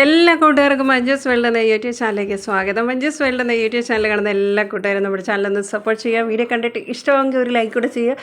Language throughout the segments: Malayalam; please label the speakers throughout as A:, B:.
A: എല്ലാ കൂട്ടുകാർക്കും മഞ്ജുസ് വേൾഡ് എന്ന യൂട്യൂബ് ചാനലിലേക്ക് സ്വാഗതം. മഞ്ജുസ് വേൾഡ് എന്ന യൂട്യൂബ് ചാനൽ കാണുന്ന എല്ലാ കൂട്ടുകാരും നമ്മുടെ ചാനലൊന്ന് സപ്പോർട്ട് ചെയ്യുക വീഡിയോ കണ്ടിട്ട് ഇഷ്ടമെങ്കിൽ ഒരു ലൈക്ക് കൂടെ ചെയ്യുക.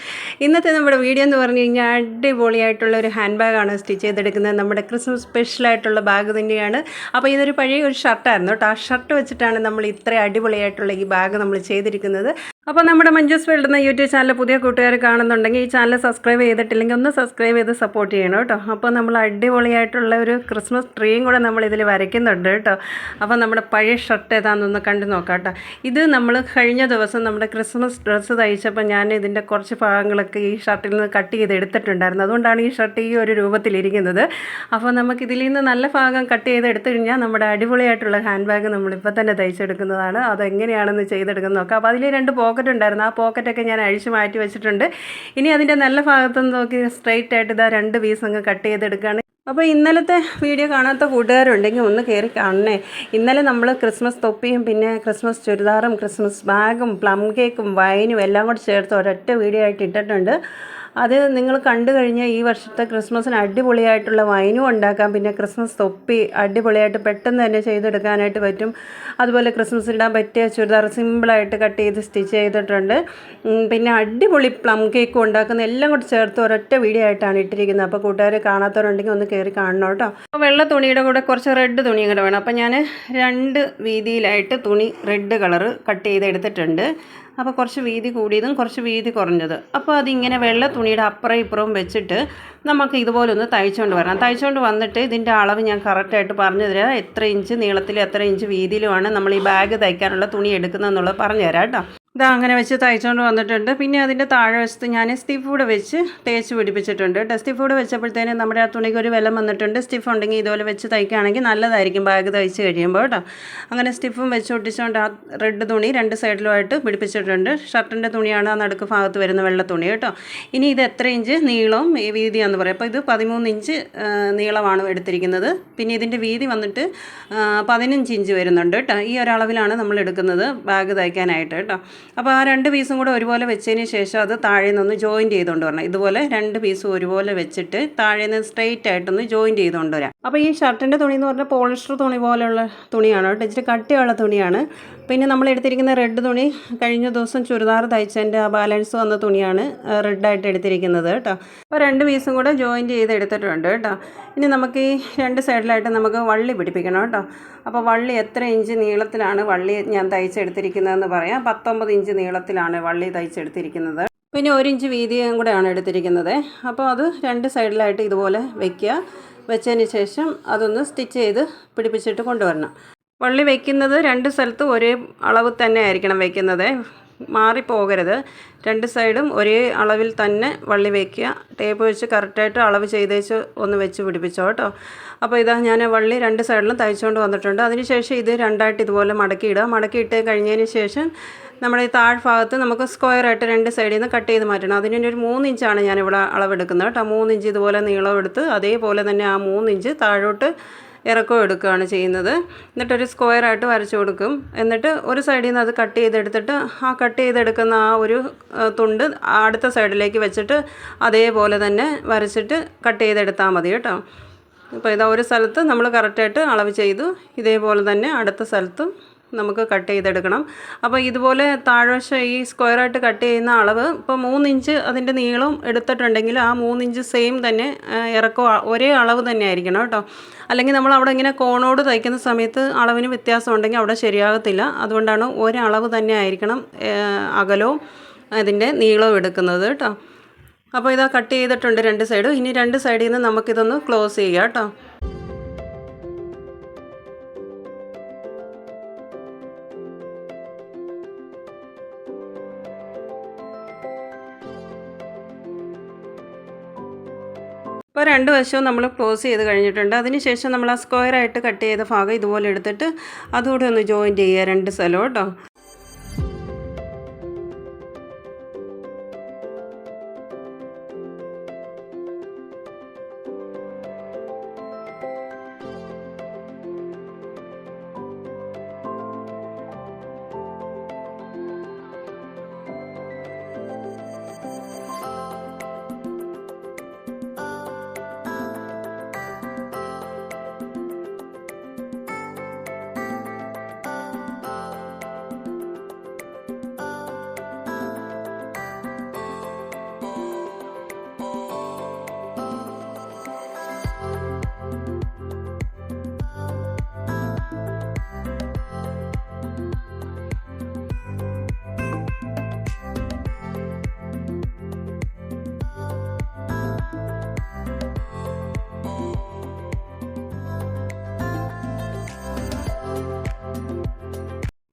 A: ഇന്നത്തെ നമ്മുടെ വീഡിയോ എന്ന് പറഞ്ഞു കഴിഞ്ഞാൽ അടിപൊളിയായിട്ടുള്ള ഒരു ഹാൻഡ് ബാഗാണ് സ്റ്റിച്ച് ചെയ്തെടുക്കുന്നത്. നമ്മുടെ ക്രിസ്മസ് സ്പെഷ്യലായിട്ടുള്ള ബാഗ് തന്നെയാണ്. അപ്പോൾ ഇതൊരു പഴയ ഒരു ഷർട്ടായിരുന്നു കേട്ടോ. ആ ഷർട്ട് വെച്ചിട്ടാണ് നമ്മൾ ഇത്ര അടിപൊളിയായിട്ടുള്ള ഈ ബാഗ് നമ്മൾ ചെയ്തിരിക്കുന്നത്. അപ്പോൾ നമ്മുടെ മഞ്ജുസ് വേൾഡ് എന്ന യൂട്യൂബ് ചാനൽ പുതിയ കൂട്ടുകാർ കാണുന്നുണ്ടെങ്കിൽ ഈ ചാനൽ സബ്സ്ക്രൈബ് ചെയ്തിട്ടില്ലെങ്കിൽ ഒന്ന് സബ്സ്ക്രൈബ് ചെയ്ത് സപ്പോർട്ട് ചെയ്യണം കേട്ടോ. അപ്പോൾ നമ്മൾ അടിപൊളിയായിട്ടുള്ള ഒരു ക്രിസ്മസ് ട്രീയും കൂടെ നമ്മൾ ഇതിൽ വരയ്ക്കുന്നുണ്ട് കേട്ടോ. അപ്പോൾ നമ്മുടെ പഴയ ഷർട്ട് ഏതാണെന്നൊന്ന് കണ്ടു നോക്കാം കേട്ടോ. ഇത് നമ്മൾ കഴിഞ്ഞ ദിവസം നമ്മുടെ ക്രിസ്മസ് ഡ്രസ്സ് തയ്ച്ചപ്പോൾ ഞാൻ ഇതിന്റെ കുറച്ച് ഭാഗങ്ങളൊക്കെ ഈ ഷർട്ടിൽ നിന്ന് കട്ട് ചെയ്ത് എടുത്തിട്ടുണ്ടായിരുന്നു. അതുകൊണ്ടാണ് ഈ ഷർട്ട് ഈ ഒരു രൂപത്തിലിരിക്കുന്നത് അപ്പോൾ നമുക്ക് ഇതിൽ നിന്ന് നല്ല ഭാഗം കട്ട് ചെയ്ത് എടുത്തു കഴിഞ്ഞാൽ നമ്മുടെ അടിപൊളിയായിട്ടുള്ള ഹാൻഡ് ബാഗ് നമ്മളിപ്പോൾ തന്നെ തയ്ച്ചെടുക്കുന്നതാണ്. അതെങ്ങനെയാണെന്ന് ചെയ്തെടുക്കുന്നത് നോക്കാം. അപ്പോൾ അതിൽ രണ്ട് പോക്കറ്റ് ഉണ്ടായിരുന്നു. ആ പോക്കറ്റൊക്കെ ഞാൻ അഴിച്ചു മാറ്റി വെച്ചിട്ടുണ്ട്. ഇനി അതിന്റെ നല്ല ഭാഗത്തുനിന്ന് നോക്കി സ്ട്രെയിറ്റ് ആയിട്ട് ഇതാ രണ്ട് പീസ് അങ്ങ് കട്ട് ചെയ്തെടുക്കുകയാണ് അപ്പോൾ ഇന്നലത്തെ വീഡിയോ കാണാത്ത കൂട്ടുകാരുണ്ടെങ്കിൽ ഒന്ന് കയറി കാണണേ. ഇന്നലെ നമ്മൾ ക്രിസ്മസ് തൊപ്പിയും പിന്നെ ക്രിസ്മസ് ചുരിദാറും ക്രിസ്മസ് ബാഗും പ്ലം കേക്കും വൈനും എല്ലാം കൂടി ചേർത്ത് ഒരൊറ്റ വീഡിയോ ആയിട്ട് ഇട്ടിട്ടുണ്ട്. അത് നിങ്ങൾ കണ്ടു കഴിഞ്ഞാൽ ഈ വർഷത്തെ ക്രിസ്മസിന് അടിപൊളിയായിട്ടുള്ള വൈനും ഉണ്ടാക്കാം. പിന്നെ ക്രിസ്മസ് തൊപ്പി അടിപൊളിയായിട്ട് പെട്ടെന്ന് തന്നെ ചെയ്തെടുക്കാനായിട്ട് പറ്റും. അതുപോലെ ക്രിസ്മസ് ഇടാൻ പറ്റിയ ചുരിദാർ സിമ്പിളായിട്ട് കട്ട് ചെയ്ത് സ്റ്റിച്ച് ചെയ്തിട്ടുണ്ട്. പിന്നെ അടിപൊളി പ്ലം കേക്കും ഉണ്ടാക്കുന്ന എല്ലാം കൂടി ചേർത്ത് ഒരൊറ്റ വീഡിയോ ആയിട്ടാണ് ഇട്ടിരിക്കുന്നത്. അപ്പോൾ കൂട്ടുകാർ കാണാത്തവരുണ്ടെങ്കിൽ ഒന്ന് കയറി കാണണം കേട്ടോ. അപ്പോൾ വെള്ള തുണിയുടെ കൂടെ കുറച്ച് റെഡ് തുണിയും കൂടെ വേണം. അപ്പോൾ ഞാൻ രണ്ട് വീതിയിലായിട്ട് തുണി റെഡ് കളറ് കട്ട് ചെയ്ത് എടുത്തിട്ടുണ്ട് അപ്പോൾ കുറച്ച് വീതി കൂടിയതും കുറച്ച് വീതി കുറഞ്ഞത്. അപ്പോൾ അതിങ്ങനെ വെള്ള തുണിയുടെ അപ്പുറം ഇപ്പുറവും വെച്ചിട്ട് നമുക്ക് ഇതുപോലെ ഒന്ന് തയ്ച്ചുകൊണ്ട് വരണം. തയ്ച്ചുകൊണ്ട് വന്നിട്ട് ഇതിന്റെ അളവ് ഞാൻ കറക്റ്റായിട്ട് പറഞ്ഞു തരാം. എത്ര ഇഞ്ച് നീളത്തിലും എത്ര ഇഞ്ച് വീതിയിലുമാണ് നമ്മൾ ഈ ബാഗ് തയ്ക്കാനുള്ള തുണി എടുക്കുന്നതെന്നുള്ളത് പറഞ്ഞു തരാം കേട്ടോ. ഇതാ അങ്ങനെ വെച്ച് തയ്ച്ചുകൊണ്ട് വന്നിട്ടുണ്ട്. പിന്നെ അതിന്റെ താഴെ വശത്ത് ഞാൻ സ്റ്റിഫ് കൂടെ വെച്ച് തേച്ച് പിടിപ്പിച്ചിട്ടുണ്ട്. കേട്ടോ സ്റ്റിഫ് കൂടെ വെച്ചപ്പോഴത്തേനും നമ്മുടെ ആ തുണിക്ക് ഒരു വിലം വന്നിട്ടുണ്ട്. സ്റ്റിഫ് ഉണ്ടെങ്കിൽ ഇതുപോലെ വെച്ച് തയ്ക്കുകയാണെങ്കിൽ നല്ലതായിരിക്കും ബാഗ് തയ്ച്ച് കഴിയുമ്പോൾ കേട്ടോ അങ്ങനെ സ്റ്റിഫും വെച്ച് ഒട്ടിച്ചുകൊണ്ട് ആ റെഡ് തുണി രണ്ട് സൈഡിലുമായിട്ട് പിടിപ്പിച്ചിട്ടുണ്ട്. ഷർട്ടിന്റെ തുണിയാണ് ആ നടുക്ക് ഭാഗത്ത് വരുന്ന വെള്ള തുണി കേട്ടോ ഇനി ഇത് എത്ര ഇഞ്ച് നീളവും വീതിയാണെന്ന് പറയും. അപ്പോൾ ഇത് പതിമൂന്ന് ഇഞ്ച് നീളമാണ് എടുത്തിരിക്കുന്നത്. പിന്നെ ഇതിന്റെ വീതി വന്നിട്ട് പതിനഞ്ച് ഇഞ്ച് വരുന്നുണ്ട് കേട്ടോ ഈ ഒരളവിലാണ് നമ്മൾ എടുക്കുന്നത് ബാഗ് തയ്ക്കാനായിട്ട് കേട്ടോ അപ്പോൾ ആ രണ്ട് പീസും കൂടെ ഒരുപോലെ വെച്ചതിന് ശേഷം അത് താഴെ നിന്ന് ജോയിന്റ് ചെയ്തുകൊണ്ട് വരണം. ഇതുപോലെ രണ്ട് പീസും ഒരുപോലെ വെച്ചിട്ട് താഴെ നിന്ന് സ്ട്രെയിറ്റ് ആയിട്ടൊന്ന് ജോയിന്റ് ചെയ്തുകൊണ്ട് വരാം. അപ്പോൾ ഈ ഷർട്ടിന്റെ തുണി എന്ന് പറഞ്ഞാൽ പോളിസ്റ്റർ തുണി പോലെയുള്ള തുണിയാണ് കേട്ടോ. ഇച്ചിരി കട്ടിയുള്ള തുണിയാണ്. പിന്നെ നമ്മൾ എടുത്തിരിക്കുന്ന റെഡ് തുണി കഴിഞ്ഞ ദിവസം ചുരിദാർ തയ്ച്ചതിന്റെ ആ ബാലൻസ് വന്ന തുണിയാണ് റെഡായിട്ട് എടുത്തിരിക്കുന്നത് കേട്ടോ. അപ്പോൾ രണ്ട് പീസും കൂടെ ജോയിന്റ് ചെയ്ത് എടുത്തിട്ടുണ്ട് കേട്ടോ. ഇനി നമുക്ക് ഈ രണ്ട് സൈഡിലായിട്ട് നമുക്ക് വള്ളി പിടിപ്പിക്കണം കേട്ടോ. അപ്പോൾ വള്ളി എത്ര ഇഞ്ച് നീളത്തിലാണ് വള്ളി ഞാൻ തയ്ച്ചെടുത്തിരിക്കുന്നതെന്ന് പറയാം. പത്തൊമ്പത് ഇഞ്ച് നീളത്തിലാണ് വള്ളി തയ്ച്ചെടുത്തിരിക്കുന്നത്. പിന്നെ ഒരു ഇഞ്ച് വീതിയും കൂടെയാണ് എടുത്തിരിക്കുന്നത്. അപ്പോൾ അത് രണ്ട് സൈഡിലായിട്ട് ഇതുപോലെ വെക്കുക. വെച്ചതിന് ശേഷം അതൊന്ന് സ്റ്റിച്ച് ചെയ്ത് പിടിപ്പിച്ചിട്ട് കൊണ്ടുവരണം. വള്ളി വയ്ക്കുന്നത് രണ്ട് സ്ഥലത്തും ഒരേ അളവ് തന്നെ ആയിരിക്കണം വയ്ക്കുന്നത് മാറിപ്പോകരുത്. രണ്ട് സൈഡും ഒരേ അളവിൽ തന്നെ വള്ളി വയ്ക്കുക ടേപ്പ് വെച്ച് കറക്റ്റായിട്ട് അളവ് ചെയ്തേച്ച് ഒന്ന് വെച്ച് പിടിപ്പിച്ചോ കേട്ടോ. അപ്പോൾ ഇതാ ഞാൻ വള്ളി രണ്ട് സൈഡിലും തയ്ച്ചുകൊണ്ട് വന്നിട്ടുണ്ട്. അതിനുശേഷം ഇത് രണ്ടായിട്ട് ഇതുപോലെ മടക്കിയിടുക മടക്കിയിട്ട് കഴിഞ്ഞതിന് ശേഷം നമ്മുടെ ഈ താഴ്ഭാഗത്ത് നമുക്ക് സ്ക്വയറായിട്ട് രണ്ട് സൈഡിൽ നിന്ന് കട്ട് ചെയ്ത് മാറ്റണം. അതിന് ഒരു മൂന്ന് ഇഞ്ചാണ് ഞാനിവിടെ അളവെടുക്കുന്നത് കേട്ടോ. മൂന്ന് ഇഞ്ച് ഇതുപോലെ നീളം എടുത്ത് അതേപോലെ തന്നെ ആ മൂന്ന് ഇഞ്ച് താഴോട്ട് ഇറക്കം എടുക്കുകയാണ് ചെയ്യുന്നത്. എന്നിട്ടൊരു സ്ക്വയറായിട്ട് വരച്ചു കൊടുക്കും. എന്നിട്ട് ഒരു സൈഡിൽ നിന്ന് അത് കട്ട് ചെയ്തെടുത്തിട്ട് ആ കട്ട് ചെയ്തെടുക്കുന്ന ആ ഒരു തുണ്ട് അടുത്ത സൈഡിലേക്ക് വെച്ചിട്ട് അതേപോലെ തന്നെ വരച്ചിട്ട് കട്ട് ചെയ്തെടുത്താൽ മതി കേട്ടോ. അപ്പോൾ ഇതാ ഒരു സ്ഥലത്ത് നമ്മൾ കറക്റ്റായിട്ട് അളവ് ചെയ്തു. ഇതേപോലെ തന്നെ അടുത്ത സ്ഥലത്തും നമുക്ക് കട്ട് ചെയ്തെടുക്കണം. അപ്പോൾ ഇതുപോലെ താഴ്വശം ഈ സ്ക്വയറായിട്ട് കട്ട് ചെയ്യുന്ന അളവ് ഇപ്പോൾ മൂന്നിഞ്ച് അതിന്റെ നീളം എടുത്തിട്ടുണ്ടെങ്കിൽ ആ മൂന്നിഞ്ച് സെയിം തന്നെ ഇറക്കോ ഒരേ അളവ് തന്നെ ആയിരിക്കണം കേട്ടോ. അല്ലെങ്കിൽ നമ്മൾ അവിടെ ഇങ്ങനെ കോണോട് തയ്ക്കുന്ന സമയത്ത് അളവിന് വ്യത്യാസം ഉണ്ടെങ്കിൽ അവിടെ ശരിയാകത്തില്ല. അതുകൊണ്ടാണ് ഒരളവ് തന്നെ ആയിരിക്കണം അകലവും അതിന്റെ നീളവും എടുക്കുന്നത് കേട്ടോ. അപ്പോൾ ഇതാ കട്ട് ചെയ്തിട്ടുണ്ട് രണ്ട് സൈഡും ഇനി രണ്ട് സൈഡിൽ നിന്ന് നമുക്കിതൊന്ന് ക്ലോസ് ചെയ്യാം കേട്ടോ. ഇപ്പോൾ രണ്ട് വശവും നമ്മൾ ക്ലോസ് ചെയ്ത് കഴിഞ്ഞിട്ടുണ്ട്. അതിനുശേഷം നമ്മൾ ആ സ്ക്വയറായിട്ട് കട്ട് ചെയ്ത ഭാഗം ഇതുപോലെ എടുത്തിട്ട് അതുകൂടെ ഒന്ന് ജോയിന്റ് ചെയ്യുക. രണ്ട് സ്ഥലവും കേട്ടോ.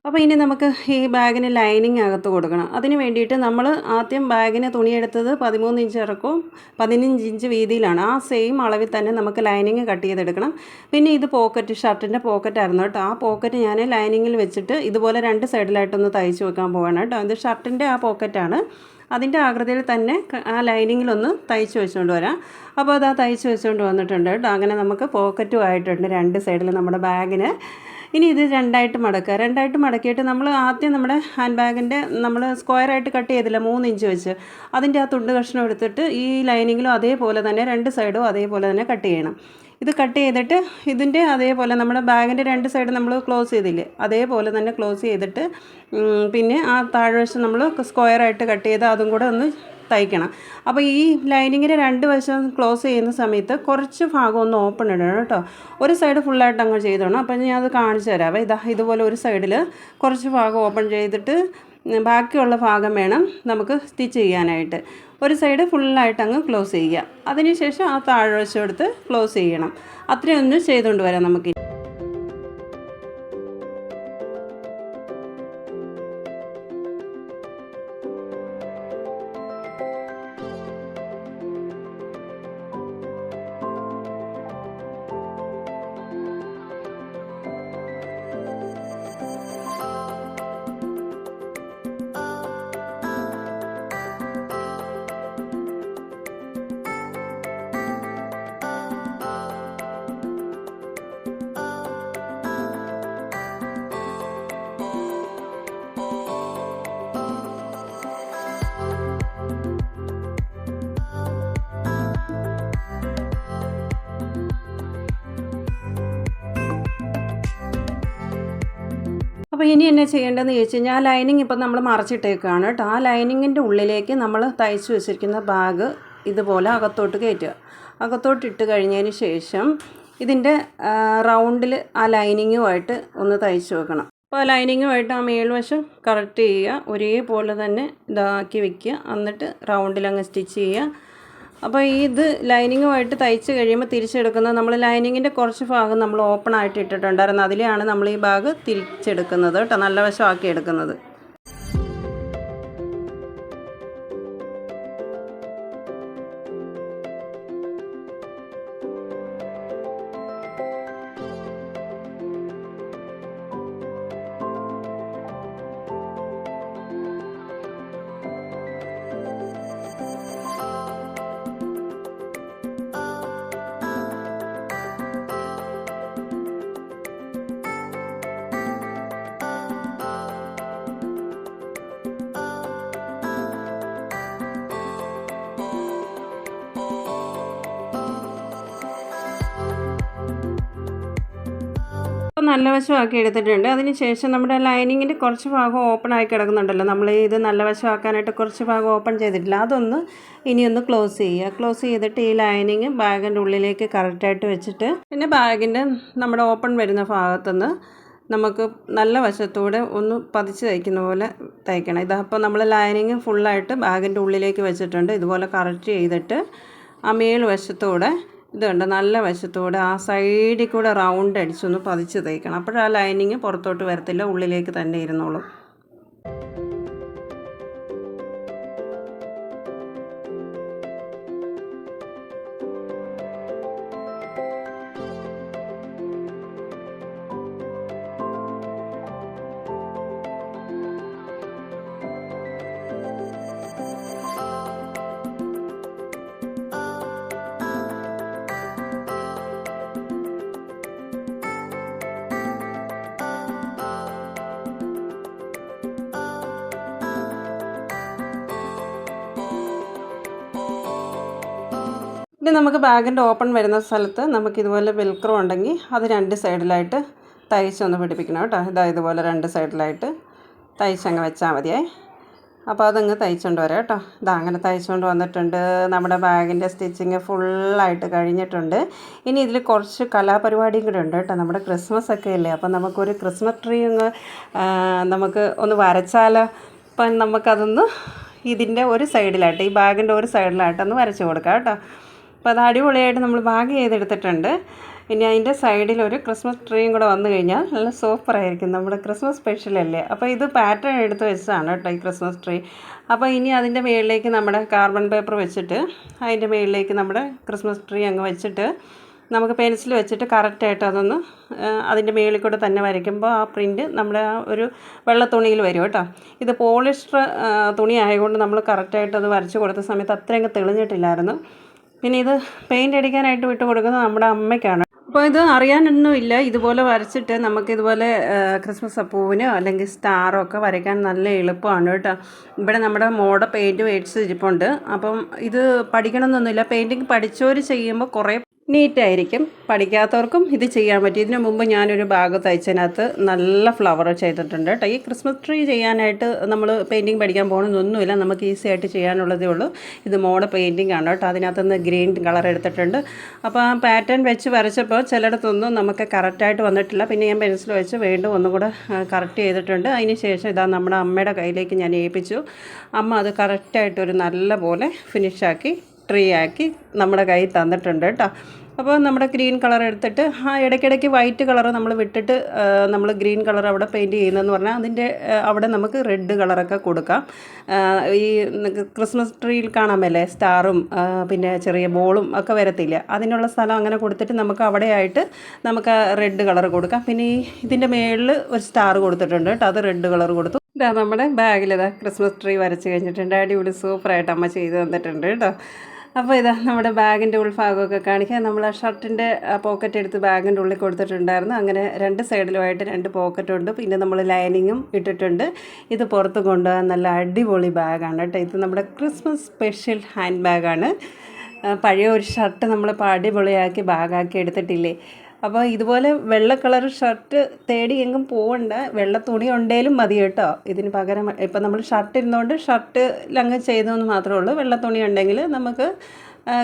A: അപ്പോൾ ഇനി നമുക്ക് ഈ ബാഗിന് ലൈനിങ് അകത്ത് കൊടുക്കണം. അതിന് വേണ്ടിയിട്ട് നമ്മൾ ആദ്യം ബാഗിന് തുണിയെടുത്തത് പതിമൂന്ന് ഇഞ്ച് ഇറക്കും പതിനഞ്ച് ഇഞ്ച് വീതിയിലാണ്. ആ സെയിം അളവിൽ തന്നെ നമുക്ക് ലൈനിങ് കട്ട് ചെയ്തെടുക്കണം. പിന്നെ ഇത് പോക്കറ്റ് ഷർട്ടിന്റെ പോക്കറ്റായിരുന്നു കേട്ടോ. ആ പോക്കറ്റ് ഞാൻ ലൈനിങ്ങിൽ വെച്ചിട്ട് ഇതുപോലെ രണ്ട് സൈഡിലായിട്ടൊന്ന് തയ്ച്ച് വെക്കാൻ പോവാണ് കേട്ടോ. ഇത് ഷർട്ടിന്റെ ആ പോക്കറ്റാണ് അതിന്റെ ആകൃതിയിൽ തന്നെ ആ ലൈനിങ്ങിലൊന്ന് തയ്ച്ച് വെച്ചുകൊണ്ട് വരാം. അപ്പോൾ അത് ആ തയ്ച്ച് വെച്ചുകൊണ്ട് വന്നിട്ടുണ്ട് കേട്ടോ. അങ്ങനെ നമുക്ക് പോക്കറ്റും ആയിട്ടുണ്ട് രണ്ട് സൈഡിൽ നമ്മുടെ ബാഗിന്. ഇനി ഇത് രണ്ടായിട്ട് മടക്കുക. രണ്ടായിട്ട് മടക്കിയിട്ട് നമ്മൾ ആദ്യം നമ്മുടെ ഹാൻഡ് ബാഗിന്റെ നമ്മൾ സ്ക്വയറായിട്ട് കട്ട് ചെയ്തില്ല മൂന്ന് ഇഞ്ച് വെച്ച്. അതിന്റെ ആ തുണ്ട് കഷ്ണം എടുത്തിട്ട് ഈ ലൈനിങ്ങിലും അതേപോലെ തന്നെ രണ്ട് സൈഡും അതേപോലെ തന്നെ കട്ട് ചെയ്യണം. ഇത് കട്ട് ചെയ്തിട്ട് ഇതിന്റെ അതേപോലെ നമ്മുടെ ബാഗിന്റെ രണ്ട് സൈഡ് നമ്മൾ ക്ലോസ് ചെയ്തില്ലേ അതേപോലെ തന്നെ ക്ലോസ് ചെയ്തിട്ട് പിന്നെ ആ താഴ്വശം നമ്മൾ സ്ക്വയറായിട്ട് കട്ട് ചെയ്ത് അതും കൂടെ ഒന്ന് തയ്ക്കണം. അപ്പോൾ ഈ ലൈനിങ്ങിന്റെ രണ്ട് വശം ക്ലോസ് ചെയ്യുന്ന സമയത്ത് കുറച്ച് ഭാഗം ഒന്ന് ഓപ്പൺ ഇടണം കേട്ടോ. ഒരു സൈഡ് ഫുള്ളായിട്ട് അങ്ങ് ചെയ്തോണം അപ്പോൾ ഞാൻ അത് കാണിച്ചു തരാം. ഇതാ ഇതുപോലെ ഒരു സൈഡിൽ കുറച്ച് ഭാഗം ഓപ്പൺ ചെയ്തിട്ട് ബാക്കിയുള്ള ഭാഗം വേണം നമുക്ക് സ്റ്റിച്ച് ചെയ്യാനായിട്ട്. ഒരു സൈഡ് ഫുള്ളായിട്ട് അങ്ങ് ക്ലോസ് ചെയ്യുക. അതിനുശേഷം ആ താഴ്വശം എടുത്ത് ക്ലോസ് ചെയ്യണം. അത്രയൊന്നും ചെയ്തുകൊണ്ട് വരാം നമുക്ക് അപ്പോൾ ഇനി എന്നെ ചെയ്യേണ്ടതെന്ന് ചോദിച്ചു കഴിഞ്ഞാൽ ആ ലൈനിങ് ഇപ്പം നമ്മൾ മറച്ചിട്ടേക്കാണ് കേട്ടോ. ആ ലൈനിങ്ങിന്റെ ഉള്ളിലേക്ക് നമ്മൾ തയ്ച്ച് വെച്ചിരിക്കുന്ന ബാഗ് ഇതുപോലെ അകത്തോട്ട് കയറ്റുക. അകത്തോട്ട് ഇട്ട് കഴിഞ്ഞതിന് ശേഷം ഇതിന്റെ റൗണ്ടിൽ ആ ലൈനിങ്ങുമായിട്ട് ഒന്ന് തയ്ച്ച് വെക്കണം. അപ്പോൾ ആ ലൈനിങ്ങുമായിട്ട് ആ മേൽവശം കറക്റ്റ് ചെയ്യുക. ഒരേപോലെ തന്നെ ഇതാക്കി വെക്കുക. എന്നിട്ട് റൗണ്ടിൽ അങ്ങ് സ്റ്റിച്ച് ചെയ്യുക. അപ്പോൾ ഇത് ലൈനിങ്ങുമായിട്ട് തയ്ച്ച് കഴിയുമ്പോൾ തിരിച്ചെടുക്കുന്നത് നമ്മൾ ലൈനിങ്ങിന്റെ കുറച്ച് ഭാഗം നമ്മൾ ഓപ്പൺ ആയിട്ട് ഇട്ടിട്ടുണ്ടായിരുന്നു. അതിലെയാണ് നമ്മൾ ഈ ബാഗ് തിരിച്ചെടുക്കുന്നത് കേട്ടോ. നല്ല വശമാക്കി എടുക്കുന്നത്. അപ്പോൾ നല്ല വശമാക്കി എടുത്തിട്ടുണ്ട്. അതിന് ശേഷം നമ്മുടെ ലൈനിങ്ങിന്റെ കുറച്ച് ഭാഗം ഓപ്പൺ ആയി കിടക്കുന്നുണ്ടല്ലോ. നമ്മൾ ഇത് നല്ല വശമാക്കാനായിട്ട് കുറച്ച് ഭാഗം ഓപ്പൺ ചെയ്തിട്ടില്ല. അതൊന്ന് ഇനിയൊന്ന് ക്ലോസ് ചെയ്യുക. ക്ലോസ് ചെയ്തിട്ട് ഈ ലൈനിങ് ബാഗിന്റെ ഉള്ളിലേക്ക് കറക്റ്റായിട്ട് വെച്ചിട്ട് പിന്നെ ബാഗിന്റെ നമ്മുടെ ഓപ്പൺ വരുന്ന ഭാഗത്തുനിന്ന് നമുക്ക് നല്ല വശത്തൂടെ ഒന്ന് പതിച്ച് തയ്ക്കുന്ന പോലെ തയ്ക്കണം. ഇതപ്പോൾ നമ്മൾ ലൈനിങ് ഫുള്ളായിട്ട് ബാഗിന്റെ ഉള്ളിലേക്ക് വെച്ചിട്ടുണ്ട്. ഇതുപോലെ കറക്റ്റ് ചെയ്തിട്ട് ആ മേൽ വശത്തൂടെ ഇത് കണ്ട് നല്ല വശത്തോടെ ആ സൈഡിൽ കൂടെ റൗണ്ട് അടിച്ചൊന്ന് പതിച്ച് തേക്കണം. അപ്പോഴാ ലൈനിങ് പുറത്തോട്ട് വരത്തില്ല ഉള്ളിലേക്ക് തന്നെ ഇരുന്നോളും. ഇനി നമുക്ക് ബാഗിന്റെ ഓപ്പൺ വരുന്ന സ്ഥലത്ത് നമുക്ക് ഇതുപോലെ വെൽക്രോ ഉണ്ടെങ്കിൽ അത് രണ്ട് സൈഡിലായിട്ട് തയ്ച്ചൊന്ന് പിടിപ്പിക്കണം കേട്ടോ. ഇതാ ഇതുപോലെ രണ്ട് സൈഡിലായിട്ട് തയ്ച്ചങ്ങ് വെച്ചാൽ മതിയേ അപ്പോൾ അതങ്ങ് തയ്ച്ചുകൊണ്ട് വരാം കേട്ടോ. ഇതാ അങ്ങനെ തയ്ച്ചുകൊണ്ട് വന്നിട്ടുണ്ട്. നമ്മുടെ ബാഗിന്റെ സ്റ്റിച്ചിങ് ഫുള്ളായിട്ട് കഴിഞ്ഞിട്ടുണ്ട്. ഇനി ഇതിൽ കുറച്ച് കലാപരിപാടിയും കൂടെ ഉണ്ട് കേട്ടോ. നമ്മുടെ ക്രിസ്മസ് ഒക്കെ ഇല്ലേ അപ്പോൾ നമുക്കൊരു ക്രിസ്മസ് ട്രീ ഒന്ന് നമുക്ക് ഒന്ന് വരച്ചാലോ അപ്പം നമുക്കതൊന്ന് ഇതിന്റെ ഒരു സൈഡിലായിട്ട് ഈ ബാഗിന്റെ ഒരു സൈഡിലായിട്ടൊന്ന് വരച്ച് കൊടുക്കാം കേട്ടോ. അപ്പോൾ അത് അടിപൊളിയായിട്ട് നമ്മൾ ബാഗ് ചെയ്തെടുത്തിട്ടുണ്ട്. ഇനി അതിന്റെ സൈഡിൽ ഒരു ക്രിസ്മസ് ട്രീയും കൂടെ വന്നു കഴിഞ്ഞാൽ നല്ല സൂപ്പർ ആയിരിക്കും നമ്മുടെ ക്രിസ്മസ് സ്പെഷ്യൽ അല്ലേ അപ്പോൾ ഇത് പാറ്റേൺ എടുത്ത് വെച്ചതാണ് കേട്ടോ ഈ ക്രിസ്മസ് ട്രീ. അപ്പോൾ ഇനി അതിന്റെ മുകളിലേക്ക് നമ്മുടെ കാർബൺ പേപ്പർ വെച്ചിട്ട് അതിന്റെ മുകളിലേക്ക് നമ്മുടെ ക്രിസ്മസ് ട്രീ അങ്ങ് വെച്ചിട്ട് നമുക്ക് പെൻസിൽ വെച്ചിട്ട് കറക്റ്റായിട്ട് അതൊന്ന് അതിന്റെ മുകളിൽ കൂടെ തന്നെ വരയ്ക്കുമ്പോൾ ആ പ്രിന്റ് നമ്മുടെ ആ ഒരു വെള്ള തുണിയിൽ വരും കേട്ടോ. ഇത് പോളിസ്റ്റർ തുണി ആയതുകൊണ്ട് നമ്മൾ കറക്റ്റായിട്ട് അത് വരച്ച് കൊടുത്ത സമയത്ത് അത്രയും തെളിഞ്ഞിട്ടില്ലായിരുന്നു. പിന്നെ ഇത് പെയിന്റ് അടിക്കാനായിട്ട് വിട്ടു കൊടുക്കുന്നത് നമ്മുടെ അമ്മയ്ക്കാണ്. അപ്പോൾ ഇത് അറിയാനൊന്നുമില്ല ഇതുപോലെ വരച്ചിട്ട് നമുക്ക് ഇതുപോലെ ക്രിസ്മസ് പൂവിനോ അല്ലെങ്കിൽ സ്റ്റാറോ ഒക്കെ വരയ്ക്കാൻ നല്ല എളുപ്പമാണ് കേട്ടോ. ഇവിടെ നമ്മുടെ മോഡ പെയിന്റ് മേടിച്ച് ഇരിപ്പുണ്ട്. അപ്പം ഇത് പഠിക്കണമെന്നൊന്നുമില്ല. പെയിന്റിങ് പഠിച്ചവർ ചെയ്യുമ്പോൾ കുറേ നീറ്റായിരിക്കും. പഠിക്കാത്തവർക്കും ഇത് ചെയ്യാൻ പറ്റും. ഇതിനു മുമ്പ് ഞാനൊരു ബാഗ് തയ്ച്ചതിനകത്ത് നല്ല ഫ്ലവർ ചെയ്തിട്ടുണ്ട് കേട്ടോ. ഈ ക്രിസ്മസ് ട്രീ ചെയ്യാനായിട്ട് നമ്മൾ പെയിന്റിങ് പഠിക്കാൻ പോകണമെന്നൊന്നുമില്ല നമുക്ക് ഈസി ആയിട്ട് ചെയ്യാനുള്ളതേ ഉള്ളൂ. ഇത് മോഡ പെയിന്റിംഗ് ആണ് കേട്ടോ. അതിനകത്തുനിന്ന് ഗ്രീൻ കളർ എടുത്തിട്ടുണ്ട്. അപ്പോൾ ആ പാറ്റേൺ വെച്ച് വരച്ചപ്പോൾ ചിലയിടത്തൊന്നും നമുക്ക് കറക്റ്റായിട്ട് വന്നിട്ടില്ല. പിന്നെ ഞാൻ പെൻസിൽ വെച്ച് വീണ്ടും ഒന്നും കൂടെ കറക്റ്റ് ചെയ്തിട്ടുണ്ട്. അതിന് ശേഷം ഇതാ നമ്മുടെ അമ്മയുടെ കയ്യിലേക്ക് ഞാൻ ഏൽപ്പിച്ചു. അമ്മ അത് കറക്റ്റായിട്ടൊരു നല്ല പോലെ ഫിനിഷാക്കി ട്രീ ആക്കി നമ്മുടെ കയ്യിൽ തന്നിട്ടുണ്ട് കേട്ടോ. അപ്പോൾ നമ്മുടെ ഗ്രീൻ കളർ എടുത്തിട്ട് ആ ഇടയ്ക്കിടയ്ക്ക് വൈറ്റ് കളർ നമ്മൾ വിട്ടിട്ട് നമ്മൾ ഗ്രീൻ കളർ അവിടെ പെയിന്റ് ചെയ്യുന്നതെന്ന് പറഞ്ഞാൽ അതിന്റെ അവിടെ നമുക്ക് റെഡ് കളറൊക്കെ കൊടുക്കാം. ഈ ക്രിസ്മസ് ട്രീയിൽ കാണാമല്ലേ? സ്റ്റാറും പിന്നെ ചെറിയ ബോളും ഒക്കെ വരത്തില്ല. അതിനുള്ള സ്ഥലം അങ്ങനെ കൊടുത്തിട്ട് നമുക്ക് അവിടെയായിട്ട് നമുക്ക് റെഡ് കളർ കൊടുക്കാം. പിന്നെ ഈ ഇതിന്റെ മേളിൽ ഒരു സ്റ്റാർ കൊടുത്തിട്ടുണ്ട് കേട്ടോ. അത് റെഡ് കളർ കൊടുത്തു. ഇതാ നമ്മുടെ ഇതാ ക്രിസ്മസ് ട്രീ വരച്ച് കഴിഞ്ഞിട്ടുണ്ട്. അടിപൊളി സൂപ്പറായിട്ട് അമ്മ ചെയ്ത് തന്നിട്ടുണ്ട് കേട്ടോ. അപ്പോൾ ഇതാ നമ്മുടെ ബാഗിന്റെ ഉൾഭാഗമൊക്കെ കാണിക്കുക. നമ്മൾ ആ ഷർട്ടിന്റെ പോക്കറ്റ് എടുത്ത് ബാഗിന്റെ ഉള്ളിൽ കൊടുത്തിട്ടുണ്ടായിരുന്നു. അങ്ങനെ രണ്ട് സൈഡിലുമായിട്ട് രണ്ട് പോക്കറ്റ് ഉണ്ട്. പിന്നെ നമ്മൾ ലൈനിങ്ങും ഇട്ടിട്ടുണ്ട്. ഇത് പുറത്ത് കൊണ്ടുപോകാൻ നല്ല അടിപൊളി ബാഗാണ് കേട്ടോ. ഇത് നമ്മുടെ ക്രിസ്മസ് സ്പെഷ്യൽ ഹാൻഡ് ബാഗാണ് പഴയ ഒരു ഷർട്ട് നമ്മളിപ്പോൾ അടിപൊളിയാക്കി ബാഗാക്കി എടുത്തിട്ടില്ലേ? അപ്പോൾ ഇതുപോലെ വെള്ള കളർ ഷർട്ട് തേടി എങ്ങും പോകണ്ട വെള്ള തുണി ഉണ്ടേലും മതി കേട്ടോ. ഇതിന് പകരം ഇപ്പം നമ്മൾ ഷർട്ട് ഇരുന്നുകൊണ്ട് ഷർട്ട് ലങ്ങ് ചെയ്തെന്ന് മാത്രമേ ഉള്ളൂ. വെള്ള തുണി ഉണ്ടെങ്കിൽ നമുക്ക്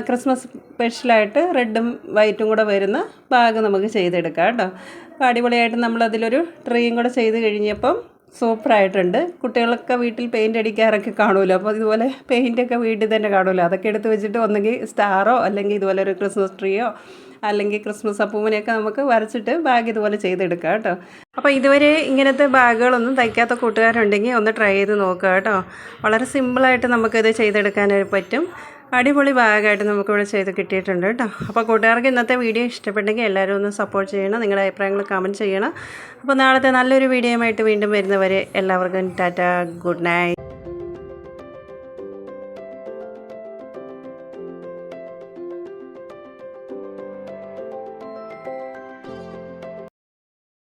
A: ക്രിസ്മസ് സ്പെഷ്യലായിട്ട് റെഡും വൈറ്റും കൂടെ വരുന്ന ബാഗ് നമുക്ക് ചെയ്തെടുക്കാം കേട്ടോ. അപ്പോൾ അടിപൊളിയായിട്ട് നമ്മളതിലൊരു ട്രീയും കൂടെ ചെയ്ത് കഴിഞ്ഞപ്പം സൂപ്പറായിട്ടുണ്ട് കുട്ടികളൊക്കെ വീട്ടിൽ പെയിന്റ് അടിക്കാറൊക്കെ കാണുമല്ലോ അപ്പോൾ ഇതുപോലെ പെയിന്റൊക്കെ വീട്ടിൽ തന്നെ കാണുമല്ലോ അതൊക്കെ എടുത്ത് വെച്ചിട്ട് ഒന്നെങ്കിൽ സ്റ്റാറോ അല്ലെങ്കിൽ ഇതുപോലെ ഒരു ക്രിസ്മസ് ട്രീയോ അല്ലെങ്കിൽ ക്രിസ്മസ് അപ്പൂവിനെയൊക്കെ നമുക്ക് വരച്ചിട്ട് ബാഗ് ഇതുപോലെ ചെയ്തെടുക്കാം കേട്ടോ. അപ്പോൾ ഇതുവരെ ഇങ്ങനത്തെ ബാഗുകളൊന്നും തയ്ക്കാത്ത കൂട്ടുകാരുണ്ടെങ്കിൽ ഒന്ന് ട്രൈ ചെയ്ത് നോക്കുക കേട്ടോ. വളരെ സിമ്പിളായിട്ട് നമുക്കിത് ചെയ്തെടുക്കാനായിട്ട് പറ്റും. അടിപൊളി ബാഗായിട്ട് നമുക്കിവിടെ ചെയ്ത് കിട്ടിയിട്ടുണ്ട് കേട്ടോ. അപ്പോൾ കൂട്ടുകാർക്ക് ഇന്നത്തെ വീഡിയോ ഇഷ്ടപ്പെട്ടെങ്കിൽ എല്ലാവരും ഒന്ന് സപ്പോർട്ട് ചെയ്യണം. നിങ്ങളുടെ അഭിപ്രായങ്ങൾ കമന്റ് ചെയ്യണം. അപ്പോൾ നാളത്തെ നല്ലൊരു വീഡിയോയുമായിട്ട് വീണ്ടും വരുന്നവരെ എല്ലാവർക്കും ടാറ്റ ഗുഡ് നൈറ്റ്